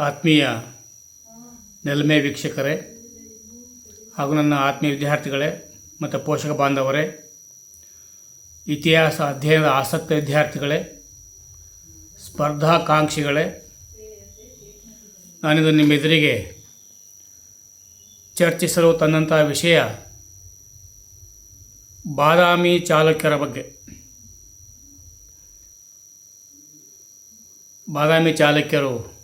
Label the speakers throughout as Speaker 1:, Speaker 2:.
Speaker 1: ಆತ್ಮೀಯ ನೆಲಮೆ ವೀಕ್ಷಕರೇ ಹಾಗೂ ನನ್ನ ಆತ್ಮೀಯ ವಿದ್ಯಾರ್ಥಿಗಳೇ ಮತ್ತು ಪೋಷಕ ಬಾಂಧವರೇ, ಇತಿಹಾಸ ಅಧ್ಯಯನದ ಆಸಕ್ತ ವಿದ್ಯಾರ್ಥಿಗಳೇ, ಸ್ಪರ್ಧಾಕಾಂಕ್ಷಿಗಳೇ, ನಾನಿದು ನಿಮ್ಮ ಎದುರಿಗೆ ಚರ್ಚಿಸಲು ತನ್ನಂತಹ ವಿಷಯ ಬಾದಾಮಿ ಚಾಲುಕ್ಯರ ಬಗ್ಗೆ. ಬಾದಾಮಿ ಚಾಲುಕ್ಯರು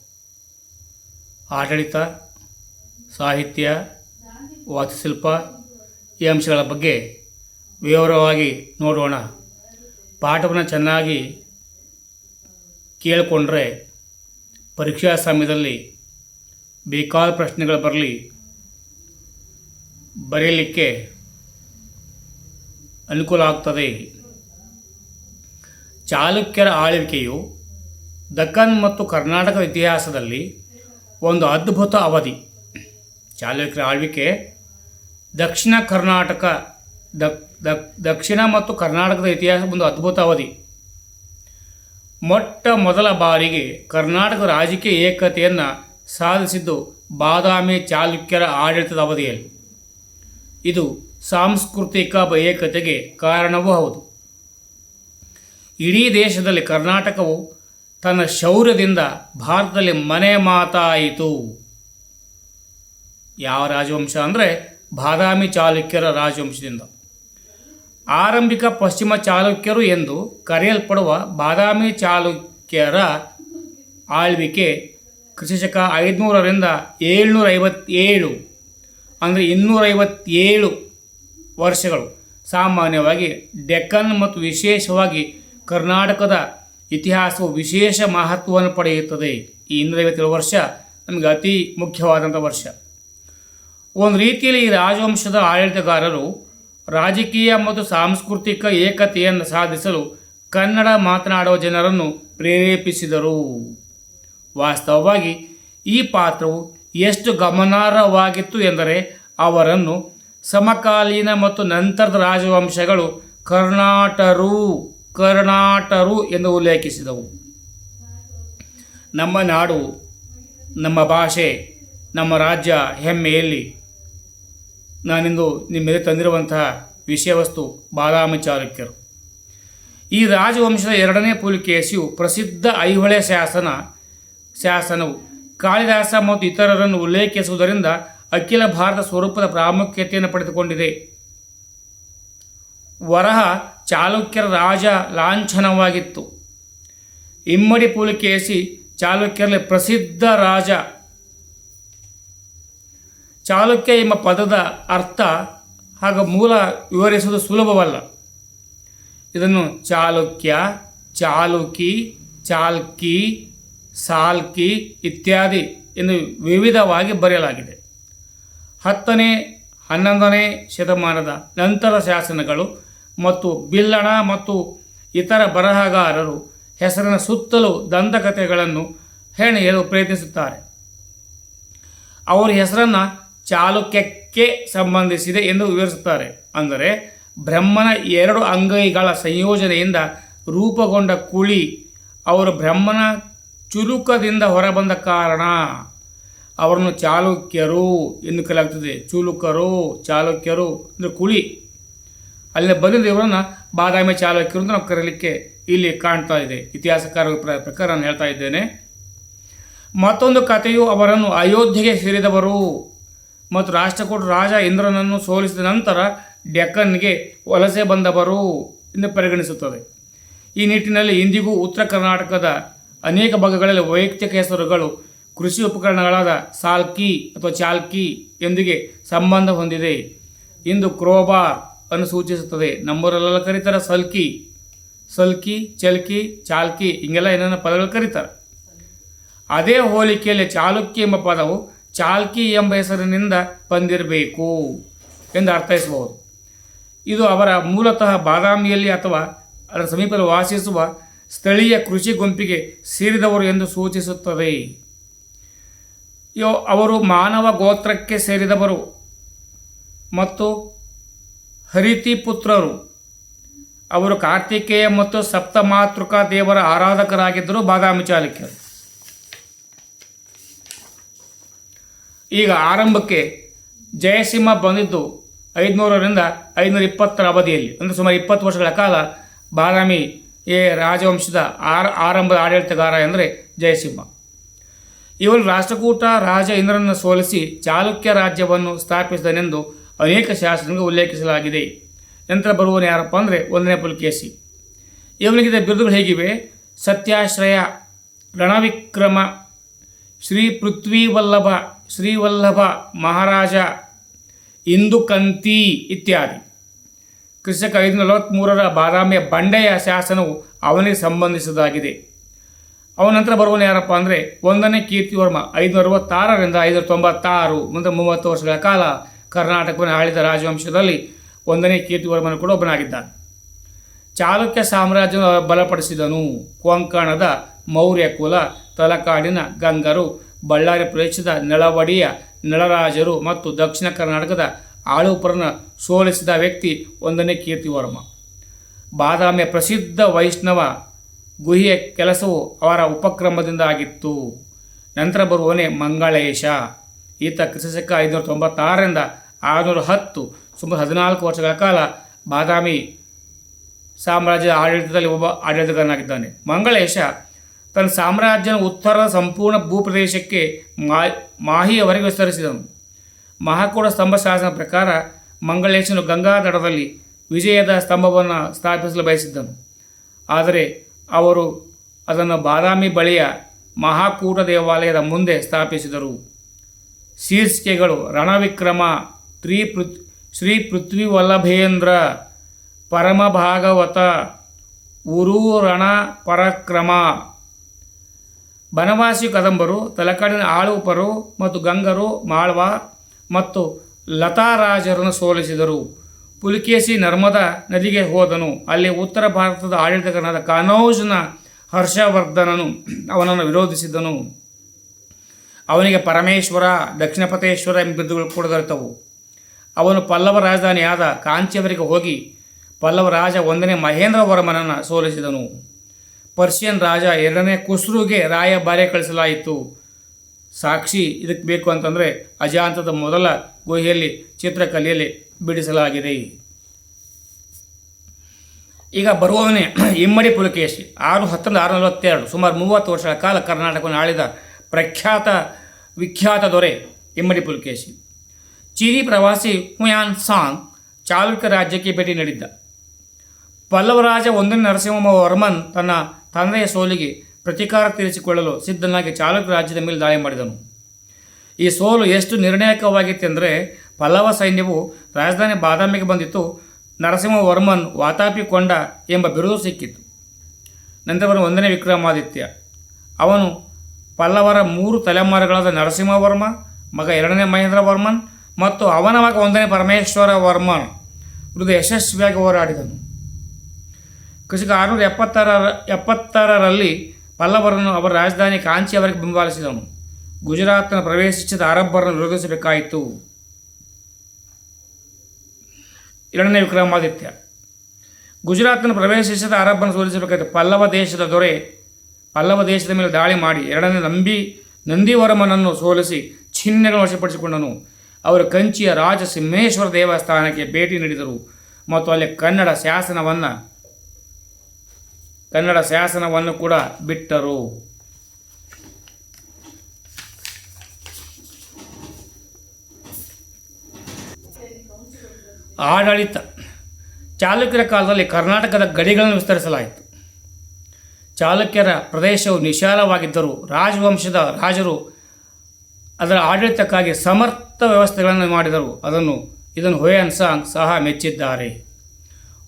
Speaker 1: ಆಡಳಿತ, ಸಾಹಿತ್ಯ, ವಾಸ್ತುಶಿಲ್ಪ ಈ ಅಂಶಗಳ ಬಗ್ಗೆ ವಿವರವಾಗಿ ನೋಡೋಣ. ಪಾಠವನ್ನು ಚೆನ್ನಾಗಿ ಕೇಳಿಕೊಂಡ್ರೆ ಪರೀಕ್ಷಾ ಸಮಯದಲ್ಲಿ ಬೇಕಾದ ಪ್ರಶ್ನೆಗಳು ಬರಲಿ, ಬರೆಯಲಿಕ್ಕೆ ಅನುಕೂಲ ಆಗ್ತದೆ. ಚಾಲುಕ್ಯರ ಆಳ್ವಿಕೆಯು ದಕ್ಕನ್ ಮತ್ತು ಕರ್ನಾಟಕ ಇತಿಹಾಸದಲ್ಲಿ ಒಂದು ಅದ್ಭುತ ಅವಧಿ. ಚಾಲುಕ್ಯರ ಆಳ್ವಿಕೆ ದಕ್ಷಿಣ ಕರ್ನಾಟಕ ದಕ್ ದಕ್ ದಕ್ಷಿಣ ಮತ್ತು ಕರ್ನಾಟಕದ ಇತಿಹಾಸ ಒಂದು ಅದ್ಭುತ ಅವಧಿ. ಮೊಟ್ಟ ಮೊದಲ ಬಾರಿಗೆ ಕರ್ನಾಟಕ ರಾಜಕೀಯ ಏಕತೆಯನ್ನು ಸಾಧಿಸಿದ್ದು ಬಾದಾಮಿ ಚಾಲುಕ್ಯರ ಆಡಳಿತದ ಅವಧಿಯಲ್ಲಿ. ಇದು ಸಾಂಸ್ಕೃತಿಕ ಏಕತೆಗೆ ಕಾರಣವೂ ಹೌದು. ಇಡೀ ದೇಶದಲ್ಲಿ ಕರ್ನಾಟಕವು ತನ್ನ ಶೌರ್ಯದಿಂದ ಭಾರತದಲ್ಲಿ ಮನೆ ಮಾತಾಯಿತು. ಯಾವ ರಾಜವಂಶ ಅಂದರೆ ಬಾದಾಮಿ ಚಾಲುಕ್ಯರ ರಾಜವಂಶದಿಂದ. ಆರಂಭಿಕ ಪಶ್ಚಿಮ ಚಾಲುಕ್ಯರು ಎಂದು ಕರೆಯಲ್ಪಡುವ ಬಾದಾಮಿ ಚಾಲುಕ್ಯರ ಆಳ್ವಿಕೆ ಕ್ರಿಶಕ ಐದುನೂರರಿಂದ ಏಳ್ನೂರ ಐವತ್ತೇಳು ಅಂದರೆ ಇನ್ನೂರೈವತ್ತೇಳು ವರ್ಷಗಳು. ಸಾಮಾನ್ಯವಾಗಿ ಡೆಕ್ಕನ್ ಮತ್ತು ವಿಶೇಷವಾಗಿ ಕರ್ನಾಟಕದ ಇತಿಹಾಸವು ವಿಶೇಷ ಮಹತ್ವವನ್ನು ಪಡೆಯುತ್ತದೆ. ಈ ಇನ್ನೂರೈವತ್ತೇಳು ವರ್ಷ ನಮಗೆ ಅತಿ ಮುಖ್ಯವಾದಂಥ ವರ್ಷ. ಒಂದು ರೀತಿಯಲ್ಲಿ ಈ ರಾಜವಂಶದ ಆಡಳಿತಗಾರರು ರಾಜಕೀಯ ಮತ್ತು ಸಾಂಸ್ಕೃತಿಕ ಏಕತೆಯನ್ನು ಸಾಧಿಸಲು ಕನ್ನಡ ಮಾತನಾಡುವ ಜನರನ್ನು ಪ್ರೇರೇಪಿಸಿದರು. ವಾಸ್ತವವಾಗಿ ಈ ಪಾತ್ರವು ಎಷ್ಟು ಗಮನಾರ್ಹವಾಗಿತ್ತು ಎಂದರೆ ಅವರನ್ನು ಸಮಕಾಲೀನ ಮತ್ತು ನಂತರದ ರಾಜವಂಶಗಳು ಕರ್ನಾಟರು. ಕರ್ನಾಟರು ಎಂದು ಉಲ್ಲೇಖಿಸಿದವು. ನಮ್ಮ ನಾಡು, ನಮ್ಮ ಭಾಷೆ, ನಮ್ಮ ರಾಜ್ಯ ಹೆಮ್ಮೆಯಲ್ಲಿ ನಾನಿಂದು ನಿಮ್ಮೆದೆ ತಂದಿರುವಂತಹ ವಿಷಯವಸ್ತು ಬಾದಾಮಿ ಚಾಲುಕ್ಯರು. ಈ ರಾಜವಂಶದ ಎರಡನೇ ಪುಲಿಕೇಶಿಯು ಪ್ರಸಿದ್ಧ ಐಹೊಳೆ ಶಾಸನ, ಶಾಸನವು ಕಾಳಿದಾಸ ಮತ್ತು ಇತರರನ್ನು ಉಲ್ಲೇಖಿಸುವುದರಿಂದ ಅಖಿಲ ಭಾರತ ಸ್ವರೂಪದ ಪ್ರಾಮುಖ್ಯತೆಯನ್ನು ಪಡೆದುಕೊಂಡಿದೆ. ವರಹ ಚಾಲುಕ್ಯರ ರಾಜ ಲಾಂಛನವಾಗಿತ್ತು. ಇಮ್ಮಡಿ ಪುಲಿಕೇಶಿ ಚಾಲುಕ್ಯರಲ್ಲಿ ಪ್ರಸಿದ್ಧ ರಾಜ. ಚಾಲುಕ್ಯ ಎಂಬ ಪದದ ಅರ್ಥ ಹಾಗೂ ಮೂಲ ವಿವರಿಸುವುದು ಸುಲಭವಲ್ಲ. ಇದನ್ನು ಚಾಲುಕ್ಯ, ಚಾಲುಕಿ, ಚಾಲ್ಕಿ, ಸಾಲ್ಕಿ ಇತ್ಯಾದಿ ಎಂದು ವಿವಿಧವಾಗಿ ಬರೆಯಲಾಗಿದೆ. ಹತ್ತನೇ, ಹನ್ನೊಂದನೇ ಶತಮಾನದ ನಂತರ ಶಾಸನಗಳು ಮತ್ತು ಬಿಲ್ಲಣ ಮತ್ತು ಇತರ ಬರಹಗಾರರು ಹೆಸರಿನ ಸುತ್ತಲೂ ದಂತಕಥೆಗಳನ್ನು ಹೆಣೆಯಲು ಪ್ರಯತ್ನಿಸುತ್ತಾರೆ. ಅವರ ಹೆಸರನ್ನು ಚಾಲುಕ್ಯಕ್ಕೆ ಸಂಬಂಧಿಸಿದೆ ಎಂದು ವಿವರಿಸುತ್ತಾರೆ. ಅಂದರೆ ಬ್ರಹ್ಮನ ಎರಡು ಅಂಗೈಗಳ ಸಂಯೋಜನೆಯಿಂದ ರೂಪುಗೊಂಡ ಕುಳಿ ಅವರು ಬ್ರಹ್ಮನ ಚುಲುಕದಿಂದ ಹೊರಬಂದ ಕಾರಣ. ಅವರನ್ನು ಚಾಲುಕ್ಯರು ಎಂದು ಕರೆಯಲಾಗ್ತದೆ ಚುಲುಕರು, ಚಾಲುಕ್ಯರು, ಅಂದರೆ ಕುಳಿ. ಅಲ್ಲಿಂದ ಬಂದಿದ್ದ ಇವರನ್ನು ಬಾದಾಮಿ ಚಾಲುಕ್ಯರು ಅಂತ ನಾವು ಕರೀಲಿಕ್ಕೆ ಇಲ್ಲಿ ಕಾಣ್ತಾ ಇದೆ. ಇತಿಹಾಸಕಾರ ಪ್ರ- ಪ್ರಕಾರ ನಾನು ಹೇಳ್ತಾ ಇದ್ದೇನೆ. ಮತ್ತೊಂದು ಕಥೆಯು ಅವರನ್ನು ಅಯೋಧ್ಯೆಗೆ ಸೇರಿದವರು. ಮತ್ತು ರಾಷ್ಟ್ರಕೂಟ ರಾಜ ಇಂದ್ರನನ್ನು ಸೋಲಿಸಿದ ನಂತರ ಡೆಕ್ಕನ್ಗೆ ವಲಸೆ ಬಂದವರು ಎಂದು ಪರಿಗಣಿಸುತ್ತದೆ. ಈ ನಿಟ್ಟಿನಲ್ಲಿ ಇಂದಿಗೂ ಉತ್ತರ ಕರ್ನಾಟಕದ ಅನೇಕ ಭಾಗಗಳಲ್ಲಿ ವೈಯಕ್ತಿಕ ಹೆಸರುಗಳು ಕೃಷಿ ಉಪಕರಣಗಳಾದ ಸಾಲ್ಕಿ ಅಥವಾ ಚಾಲ್ಕಿ ಎಂದಿಗೆ ಸಂಬಂಧ ಹೊಂದಿದೆ. ಇಂದು ಕ್ರೋಬಾರ್ ಅನ್ನು ಸೂಚಿಸುತ್ತದೆ. ನಮ್ಮೂರಲ್ಲೆಲ್ಲ ಕರೀತಾರೆ? ಸಲ್ಕಿ. ಸಲ್ಕಿ, ಚಲ್ಕಿ, ಚಾಲ್ಕಿ, ಹಿಂಗೆಲ್ಲ ಏನೇನೋ ಪದಗಳು ಕರೀತಾರೆ. ಅದೇ ಹೋಲಿಕೆಯಲ್ಲಿ ಚಾಲುಕ್ಯ ಎಂಬ ಪದವು ಚಾಲ್ಕಿ ಎಂಬ ಹೆಸರಿನಿಂದ ಬಂದಿರಬೇಕು ಎಂದು ಅರ್ಥೈಸಬಹುದು. ಇದು ಅವರ ಮೂಲತಃ ಬಾದಾಮಿಯಲ್ಲಿ ಅಥವಾ ಅದರ ಸಮೀಪದಲ್ಲಿ ವಾಸಿಸುವ ಸ್ಥಳೀಯ ಕೃಷಿ ಗುಂಪಿಗೆ ಸೇರಿದವರು ಎಂದು ಸೂಚಿಸುತ್ತದೆ. ಯೋ, ಅವರು ಮಾನವ ಗೋತ್ರಕ್ಕೆ ಸೇರಿದವರು ಮತ್ತು ಹರಿತಿ ಪುತ್ರರು. ಅವರು ಕಾರ್ತಿಕೇಯ ಮತ್ತು ಸಪ್ತಮಾತೃಕಾ ದೇವರ ಆರಾಧಕರಾಗಿದ್ದರು ಬಾದಾಮಿ ಚಾಲುಕ್ಯರು ಈಗ ಆರಂಭಕ್ಕೆ ಜಯಸಿಂಹ ಬಂದಿದ್ದು ಐದುನೂರರಿಂದ ಐದುನೂರ ಇಪ್ಪತ್ತರ ಅವಧಿಯಲ್ಲಿ, ಅಂದರೆ ಸುಮಾರು ಇಪ್ಪತ್ತು ವರ್ಷಗಳ ಕಾಲ ಬಾದಾಮಿ ಎ ರಾಜವಂಶದ ಆರ, ಆರಂಭದ ಆಡಳಿತಗಾರ ಎಂದರೆ ಜಯಸಿಂಹ ಇವನು ರಾಷ್ಟ್ರಕೂಟ ರಾಜ ಇಂದ್ರನನ್ನು ಸೋಲಿಸಿ ಚಾಲುಕ್ಯ ರಾಜ್ಯವನ್ನು ಸ್ಥಾಪಿಸಿದನೆಂದು ಅನೇಕ ಶಾಸನಗಳು ಉಲ್ಲೇಖಿಸಲಾಗಿದೆ. ನಂತರ ಬರುವವನು ಯಾರಪ್ಪ ಅಂದರೆ ಒಂದನೇ ಪುಲಕೇಶಿ. ಇವನಿಗಿದ್ದ ಬಿರುದುಗಳು ಹೇಗಿವೆ? ಸತ್ಯಾಶ್ರಯ, ರಣವಿಕ್ರಮ, ಶ್ರೀ ಪೃಥ್ವಿವಲ್ಲಭ, ಶ್ರೀವಲ್ಲಭ ಮಹಾರಾಜ, ಇಂದುಕಂತಿ ಇತ್ಯಾದಿ. ಕೃಷಕ ಐದು ನಲವತ್ತ್ಮೂರರ ಬಾದಾಮಿಯ ಬಂಡೆಯ ಶಾಸನವು ಅವನಿಗೆ ಸಂಬಂಧಿಸಿದಾಗಿದೆ. ಅವನ ನಂತರ ಬರುವನು ಯಾರಪ್ಪ ಅಂದರೆ ಒಂದನೇ ಕೀರ್ತಿವರ್ಮ ಐದುನೂರ ಅರವತ್ತಾರರಿಂದ ಐದುನೂರ ತೊಂಬತ್ತಾರು, ಮುಂದೆ ಮೂವತ್ತು ವರ್ಷಗಳ ಕಾಲ. ಕರ್ನಾಟಕವನ್ನು ಆಳಿದ ರಾಜವಂಶದಲ್ಲಿ ಒಂದನೇ ಕೀರ್ತಿವರ್ಮನು ಕೂಡ ಒಬ್ಬನಾಗಿದ್ದಾನೆ. ಚಾಲುಕ್ಯ ಸಾಮ್ರಾಜ್ಯ ಬಲಪಡಿಸಿದನು. ಕೊಂಕಣದ ಮೌರ್ಯ ಕುಲ, ತಲಕಾಡಿನ ಗಂಗರು, ಬಳ್ಳಾರಿ ಪ್ರದೇಶದ ನೆಳವಡಿಯ ನಳರಾಜರು ಮತ್ತು ದಕ್ಷಿಣ ಕರ್ನಾಟಕದ ಆಳುಪುರನ ಸೋಲಿಸಿದ ವ್ಯಕ್ತಿ ಒಂದನೇ ಕೀರ್ತಿವರ್ಮ ಬಾದಾಮಿಯ ಪ್ರಸಿದ್ಧ ವೈಷ್ಣವ ಗುಹಿಯ ಕೆಲಸವು ಅವರ ಉಪಕ್ರಮದಿಂದ ಆಗಿತ್ತು. ನಂತರ ಬರುವವನೇ ಮಂಗಳೇಶ. ಈತ ಕ್ರಿಸ್ತಶಕ ಐದುನೂರ ತೊಂಬತ್ತಾರರಿಂದ ಆರುನೂರ ಹತ್ತು, ಸುಮಾರು ಹದಿನಾಲ್ಕು ವರ್ಷಗಳ ಕಾಲ ಬಾದಾಮಿ ಸಾಮ್ರಾಜ್ಯದ ಆಡಳಿತದಲ್ಲಿ ಒಬ್ಬ ಆಡಳಿತಗಾರನಾಗಿದ್ದಾನೆ. ಮಂಗಳೇಶ ತನ್ನ ಸಾಮ್ರಾಜ್ಯನ ಉತ್ತರದ ಸಂಪೂರ್ಣ ಭೂಪ್ರದೇಶಕ್ಕೆ ಮಾಹಿಯವರೆಗೆ ವಿಸ್ತರಿಸಿದನು. ಮಹಾಕೂಟ ಸ್ತಂಭ ಶಾಸನ ಪ್ರಕಾರ ಮಂಗಳೇಶನು ಗಂಗಾ ಗಂಗಾದಡದಲ್ಲಿ ವಿಜಯದ ಸ್ತಂಭವನ್ನು ಸ್ಥಾಪಿಸಲು ಬಯಸಿದ್ದನು. ಆದರೆ ಅವರು ಅದನ್ನು ಬಾದಾಮಿ ಬಳಿಯ ಮಹಾಕೂಟ ದೇವಾಲಯದ ಮುಂದೆ ಸ್ಥಾಪಿಸಿದರು. ಶೀರ್ಷಿಕೆಗಳು ರಣವಿಕ್ರಮ ತ್ರೀ ಪೃಥ್ ಶ್ರೀ ಪೃಥ್ವಿ ವಲ್ಲಭೇಂದ್ರ ಪರಮ ಭಾಗವತ ಉರು ರಣ ಪರಾಕ್ರಮ. ಬನವಾಸಿ ಕದಂಬರು, ತಲಕಾಡಿನ ಆಳುಪರು ಮತ್ತು ಗಂಗರು, ಮಾಳ್ವ ಮತ್ತು ಲತಾರಾಜರನ್ನು ಸೋಲಿಸಿದರು. ಪುಲಿಕೇಶಿ ನರ್ಮದಾ ನದಿಗೆ ಹೋದನು. ಅಲ್ಲಿ ಉತ್ತರ ಭಾರತದ ಆಡಳಿತಗಾರನಾದ ಕನೌಜ್ನ ಹರ್ಷವರ್ಧನನು ಅವನನ್ನು ವಿರೋಧಿಸಿದನು. ಅವನಿಗೆ ಪರಮೇಶ್ವರ ದಕ್ಷಿಣಪತೇಶ್ವರ ಎಂಬ ಬಿರುದುಗಳು ಕೂಡ ದೊರೆತವು. ಅವನು ಪಲ್ಲವ ರಾಜಧಾನಿಯಾದ ಕಾಂಚಿಯವರಿಗೆ ಹೋಗಿ ಪಲ್ಲವ ರಾಜ ಒಂದನೇ ಮಹೇಂದ್ರವರ್ಮನನ್ನು ಸೋಲಿಸಿದನು. ಪರ್ಷಿಯನ್ ರಾಜ ಎರಡನೇ ಕುಸ್ರುಗೆ ರಾಯ ಬಾರೆ ಕಳಿಸಲಾಯಿತು. ಸಾಕ್ಷಿ ಇದಕ್ಕೆ ಬೇಕು ಅಂತಂದರೆ ಅಜಾಂತದ ಮೊದಲ ಗುಹೆಯಲ್ಲಿ, ಚಿತ್ರಕಲೆಯಲ್ಲಿ ಬಿಡಿಸಲಾಗಿದೆ. ಈಗ ಬರುವವನೇ ಇಮ್ಮಡಿ ಪುಲಕೇಶಿ, ಆರು ಹತ್ತೊಂದು ಆರು ನಲವತ್ತೆರಡು ಸುಮಾರು ಮೂವತ್ತು ವರ್ಷಗಳ ಕಾಲ ಕರ್ನಾಟಕವನ್ನು ಆಳಿದ ಪ್ರಖ್ಯಾತ, ವಿಖ್ಯಾತ ದೊರೆ ಇಮ್ಮಡಿ ಪುಲಕೇಶಿ. ಚೀನಿ ಪ್ರವಾಸಿ ಹುಯಾನ್ ಸಾಂಗ್ ಚಾಲುಕ್ಯ ರಾಜ್ಯಕ್ಕೆ ಭೇಟಿ ನೀಡಿದ್ದ. ಪಲ್ಲವರಾಜ ಒಂದನೇ ನರಸಿಂಹ ವರ್ಮನ್ ತನ್ನ ತಂದೆಯ ಸೋಲಿಗೆ ಪ್ರತೀಕಾರ ತೀರಿಸಿಕೊಳ್ಳಲು ಸಿದ್ಧನಾಗಿ ಚಾಲುಕ್ಯ ರಾಜ್ಯದ ಮೇಲೆ ದಾಳಿ ಮಾಡಿದನು. ಈ ಸೋಲು ಎಷ್ಟು ನಿರ್ಣಾಯಕವಾಗಿತ್ತೆಂದರೆ ಪಲ್ಲವ ಸೈನ್ಯವು ರಾಜಧಾನಿ ಬಾದಾಮಿಗೆ ಬಂದಿತ್ತು ನರಸಿಂಹವರ್ಮನ್ ವಾತಾಪಿಕೊಂಡ ಎಂಬ ಬಿರುದು ಸಿಕ್ಕಿತು ನಂತರ ಒಂದನೇ ವಿಕ್ರಮಾದಿತ್ಯ. ಅವನು ಪಲ್ಲವರ ಮೂರು ತಲೆಮಾರುಗಳಾದ ನರಸಿಂಹವರ್ಮ, ಮಗ ಎರಡನೇ ಮಹೇಂದ್ರ ವರ್ಮನ್ ಮತ್ತು ಅವನ ಮಗ ಒಂದನೇ ಪರಮೇಶ್ವರ ವರ್ಮನ್ ವಿರುದ್ಧ ಯಶಸ್ವಿಯಾಗಿ ಹೋರಾಡಿದನು. ಕೃಷಿಕ ಆರುನೂರ ಎಪ್ಪತ್ತರ ಎಪ್ಪತ್ತಾರರಲ್ಲಿ ಪಲ್ಲವರನ್ನು ಅವರ ರಾಜಧಾನಿ ಕಾಂಚಿಯವರೆಗೆ ಬೆಂಬಲಿಸಿದನು. ಗುಜರಾತ್ನ ಪ್ರವೇಶಿಸಿದ ಅರಬ್ಬರನ್ನು ವಿರೋಧಿಸಬೇಕಾಯಿತು ಎರಡನೇ ವಿಕ್ರಮಾದಿತ್ಯ. ಗುಜರಾತ್ನ ಪ್ರವೇಶಿಸಿದ ಅರಬ್ಬನ್ನು ಸೋಲಿಸಬೇಕಾಯಿತು. ಪಲ್ಲವ ದೇಶದ ದೊರೆ ಪಲ್ಲವ ದೇಶದ ಮೇಲೆ ದಾಳಿ ಮಾಡಿ, ಎರಡನೇ ನಂಬಿ ನಂದಿವರ್ಮನನ್ನು ಸೋಲಿಸಿ ಚಿಹ್ನೆಗಳನ್ನು ವಶಪಡಿಸಿಕೊಂಡನು. ಅವರು ಕಂಚಿಯ ರಾಜ ಸಿಂಹೇಶ್ವರ ದೇವಸ್ಥಾನಕ್ಕೆ ಭೇಟಿ ನೀಡಿದರು ಮತ್ತು ಅಲ್ಲಿ ಕನ್ನಡ ಶಾಸನವನ್ನು ಕನ್ನಡ ಶಾಸನವನ್ನು ಕೂಡ ಬಿಟ್ಟರು. ಆಡಳಿತ, ಚಾಲುಕ್ಯರ ಕಾಲದಲ್ಲಿ ಕರ್ನಾಟಕದ ಗಡಿಗಳನ್ನು ವಿಸ್ತರಿಸಲಾಯಿತು. ಚಾಲುಕ್ಯರ ಪ್ರದೇಶವು ವಿಶಾಲವಾಗಿದ್ದರೂ ರಾಜವಂಶದ ರಾಜರು ಅದರ ಆಡಳಿತಕ್ಕಾಗಿ ಸಮರ್ಥ ವ್ಯವಸ್ಥೆಗಳನ್ನು ಮಾಡಿದರು. ಅದನ್ನು ಇದನ್ನು ಹುಯನ್ ಸಾಂಗ್ ಸಹ ಮೆಚ್ಚಿದ್ದಾರೆ.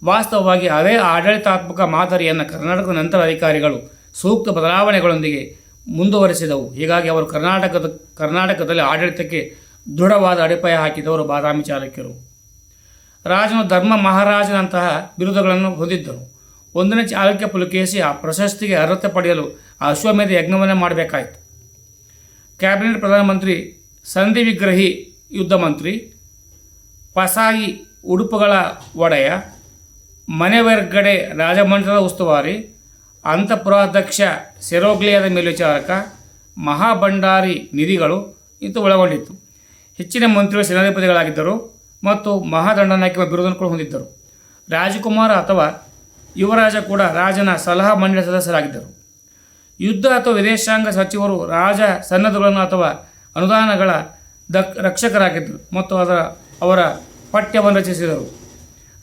Speaker 1: ವಾಸ್ತವವಾಗಿ ಅದೇ ಆಡಳಿತಾತ್ಮಕ ಮಾದರಿಯನ್ನು ಕರ್ನಾಟಕದ ನಂತರ ಅಧಿಕಾರಿಗಳು ಸೂಕ್ತ ಬದಲಾವಣೆಗಳೊಂದಿಗೆ ಮುಂದುವರೆಸಿದವು. ಹೀಗಾಗಿ ಅವರು ಕರ್ನಾಟಕದ ಕರ್ನಾಟಕದಲ್ಲಿ ಆಡಳಿತಕ್ಕೆ ದೃಢವಾದ ಅಡಿಪಾಯ ಹಾಕಿದವರು ಬಾದಾಮಿ ಚಾಲುಕ್ಯರು. ರಾಜನು ಧರ್ಮ ಮಹಾರಾಜನಂತಹ ಬಿರುದುಗಳನ್ನು ಹೊಂದಿದ್ದರು. ಒಂದನೇ ಚಾಲುಕ್ಯ ಪುಲಕೇಶಿ ಆ ಪ್ರಶಸ್ತಿಗೆ ಅರ್ಹತೆ ಪಡೆಯಲು ಅಶ್ವಮೇಧ ಯಜ್ಞವನ್ನು ಮಾಡಬೇಕಾಯಿತು. ಕ್ಯಾಬಿನೆಟ್ ಪ್ರಧಾನಮಂತ್ರಿ, ಸಂಧಿ ವಿಗ್ರಹಿ ಯುದ್ಧ ಮಂತ್ರಿ, ಪಸಾಯಿ ಉಡುಪುಗಳ ಒಡೆಯ ಮನೆವರ್ಗಡೆ ರಾಜಮಂಡಲದ ಉಸ್ತುವಾರಿ, ಅಂತಃಪುರಾಧ್ಯಕ್ಷ ಸೆರೋಗ್ಲಿಯಾದ ಮೇಲ್ವಿಚಾರಕ, ಮಹಾಭಂಡಾರಿ ನಿಧಿಗಳು ಇಂತು ಒಳಗೊಂಡಿತ್ತು. ಹೆಚ್ಚಿನ ಮಂತ್ರಿಗಳು ಸೇನಾಧಿಪತಿಗಳಾಗಿದ್ದರು ಮತ್ತು ಮಹಾದಂಡನಾಯಕ ಬಿರುದನ್ನು ಕೂಡ ಹೊಂದಿದ್ದರು. ರಾಜಕುಮಾರ ಅಥವಾ ಯುವರಾಜ ಕೂಡ ರಾಜನ ಸಲಹಾ ಮಂಡಳಿ ಸದಸ್ಯರಾಗಿದ್ದರು. ಯುದ್ಧ ಅಥವಾ ವಿದೇಶಾಂಗ ಸಚಿವರು ರಾಜ ಸನ್ನದ್ಧಗಳನ್ನು ಅಥವಾ ಅನುದಾನಗಳ ದಕ್, ರಕ್ಷಕರಾಗಿದ್ದರು ಮತ್ತು ಅದರ, ಅವರ ಪಠ್ಯವನ್ನು ರಚಿಸಿದರು.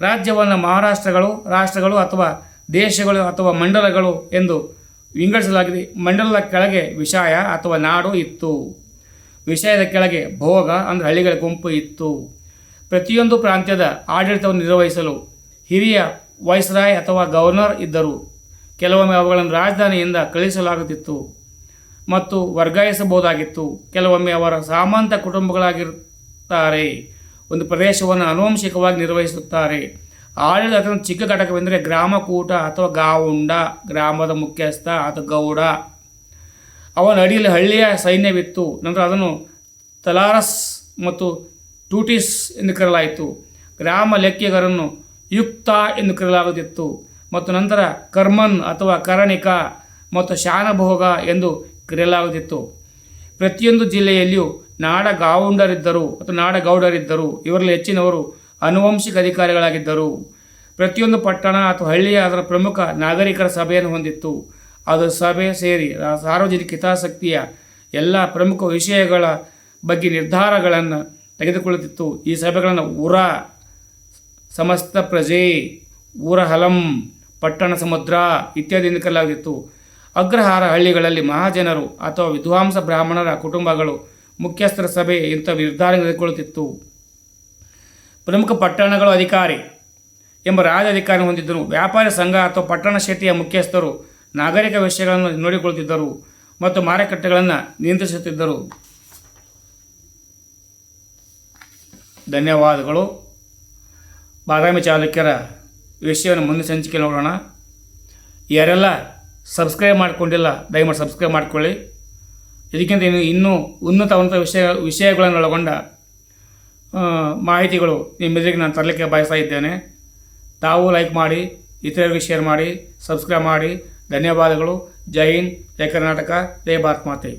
Speaker 1: ರಾಜ್ಯವನ್ನು ಮಹಾರಾಷ್ಟ್ರಗಳು, ರಾಷ್ಟ್ರಗಳು ಅಥವಾ ದೇಶಗಳು ಅಥವಾ ಮಂಡಲಗಳು ಎಂದು ವಿಂಗಡಿಸಲಾಗಿದೆ. ಮಂಡಲದ ಕೆಳಗೆ ವಿಷಯ ಅಥವಾ ನಾಡು ಇತ್ತು. ವಿಷಯದ ಕೆಳಗೆ ಭೋಗ ಅಂದರೆ ಹಳ್ಳಿಗಳ ಗುಂಪು ಇತ್ತು. ಪ್ರತಿಯೊಂದು ಪ್ರಾಂತ್ಯದ ಆಡಳಿತವನ್ನು ನಿರ್ವಹಿಸಲು ಹಿರಿಯ ವೈಸ್ರಾಯ್ ಅಥವಾ ಗವರ್ನರ್ ಇದ್ದರು. ಕೆಲವೊಮ್ಮೆ ಅವುಗಳನ್ನು ರಾಜಧಾನಿಯಿಂದ ಕಳಿಸಲಾಗುತ್ತಿತ್ತು ಮತ್ತು ವರ್ಗಾಯಿಸಬಹುದಾಗಿತ್ತು. ಕೆಲವೊಮ್ಮೆ ಅವರ ಸಾಮಂತ ಕುಟುಂಬಗಳಾಗಿರುತ್ತಾರೆ. ಒಂದು ಪ್ರದೇಶವನ್ನು ಆನುವಂಶಿಕವಾಗಿ ನಿರ್ವಹಿಸುತ್ತಾರೆ. ಆಡಳಿತ ಅದನ್ನು ಚಿಕ್ಕ ಘಟಕವೆಂದರೆ ಗ್ರಾಮಕೂಟ ಅಥವಾ ಗಾವುಂಡ, ಗ್ರಾಮದ ಮುಖ್ಯಸ್ಥ ಅಥವಾ ಗೌಡ. ಅವನ ಅಡಿಯಲ್ಲಿ ಹಳ್ಳಿಯ ಸೈನ್ಯವಿತ್ತು. ನಂತರ ಅದನ್ನು ತಲಾರಸ್ ಮತ್ತು ಟೂಟಿಸ್ ಎಂದು ಕರೆಯಲಾಯಿತು. ಗ್ರಾಮ ಲೆಕ್ಕಿಗರನ್ನು ಯುಕ್ತ ಎಂದು ಕರೆಯಲಾಗುತ್ತಿತ್ತು. ಮತ್ತು ನಂತರ ಕರ್ಮನ್ ಅಥವಾ ಕರಣಿಕ ಮತ್ತು ಶಾನಭೋಗ ಎಂದು ಕರೆಯಲಾಗುತ್ತಿತ್ತು. ಪ್ರತಿಯೊಂದು ಜಿಲ್ಲೆಯಲ್ಲಿಯೂ ನಾಡ ಗಾವುಂಡರಿದ್ದರು ಅಥವಾ ನಾಡಗೌಡರಿದ್ದರು. ಇವರಲ್ಲಿ ಹೆಚ್ಚಿನವರು ಅನುವಂಶಿಕ ಅಧಿಕಾರಿಗಳಾಗಿದ್ದರು. ಪ್ರತಿಯೊಂದು ಪಟ್ಟಣ ಅಥವಾ ಹಳ್ಳಿಯ ಅದರ ಪ್ರಮುಖ ನಾಗರಿಕರ ಸಭೆಯನ್ನು ಹೊಂದಿತ್ತು. ಅದು ಸಭೆ ಸೇರಿ ಸಾರ್ವಜನಿಕ ಹಿತಾಸಕ್ತಿಯ ಎಲ್ಲ ಪ್ರಮುಖ ವಿಷಯಗಳ ಬಗ್ಗೆ ನಿರ್ಧಾರಗಳನ್ನು ತೆಗೆದುಕೊಳ್ಳುತ್ತಿತ್ತು. ಈ ಸಭೆಗಳನ್ನು ಉರ ಸಮಸ್ತ ಪ್ರಜೆ ಊರಹಲಂ ಪಟ್ಟಣ ಸಮುದ್ರ ಇತ್ಯಾದಿ ಎಂದು ಕರೆಯಲಾಗುತ್ತಿತ್ತು ಅಗ್ರಹಾರ ಹಳ್ಳಿಗಳಲ್ಲಿ ಮಹಾಜನರು ಅಥವಾ ವಿದ್ವಾಂಸ ಬ್ರಾಹ್ಮಣರ ಕುಟುಂಬಗಳು ಮುಖ್ಯಸ್ಥರ ಸಭೆ ಇಂಥ ನಿರ್ಧಾರ ತೆಗೆದುಕೊಳ್ಳುತ್ತಿತ್ತು. ಪ್ರಮುಖ ಪಟ್ಟಣಗಳು ಅಧಿಕಾರಿ ಎಂಬ ರಾಜ ಅಧಿಕಾರಿ ಹೊಂದಿದ್ದರು. ವ್ಯಾಪಾರಿ ಸಂಘ ಅಥವಾ ಪಟ್ಟಣ ಶೆಟ್ಟಿಯ ಮುಖ್ಯಸ್ಥರು ನಾಗರಿಕ ವಿಷಯಗಳನ್ನು ನೋಡಿಕೊಳ್ಳುತ್ತಿದ್ದರು ಮತ್ತು ಮಾರುಕಟ್ಟೆಗಳನ್ನು ನಿಯಂತ್ರಿಸುತ್ತಿದ್ದರು. ಧನ್ಯವಾದಗಳು. ಬಾದಾಮಿ ಚಾಲುಕ್ಯರ ವಿಷಯವನ್ನು ಮುಂದಿನ ಸಂಚಿಕೆ ನೋಡೋಣ. ಯಾರೆಲ್ಲ ಸಬ್ಸ್ಕ್ರೈಬ್ ಮಾಡಿಕೊಂಡಿಲ್ಲ, ದಯಮಾಡಿ ಸಬ್ಸ್ಕ್ರೈಬ್ ಮಾಡಿಕೊಳ್ಳಿ. ಇದಕ್ಕಿಂತ ಇನ್ನು, ಇನ್ನೂ ಉನ್ನತವಂತ ವಿಷಯ ವಿಷಯಗಳನ್ನು ಒಳಗೊಂಡ ಮಾಹಿತಿಗಳು ನಿಮ್ಮೆದುರಿಗೆ ನಾನು ತರಲಿಕ್ಕೆ ಬಯಸ್ತಾ ಇದ್ದೇನೆ. ತಾವು ಲೈಕ್ ಮಾಡಿ, ಇತರರಿಗೆ ಶೇರ್ ಮಾಡಿ, ಸಬ್ಸ್ಕ್ರೈಬ್ ಮಾಡಿ. ಧನ್ಯವಾದಗಳು. ಜೈ ಹಿಂದ್, ಜೈ ಕರ್ನಾಟಕ, ಜೈ ಭಾರತ್ ಮಾತೆ.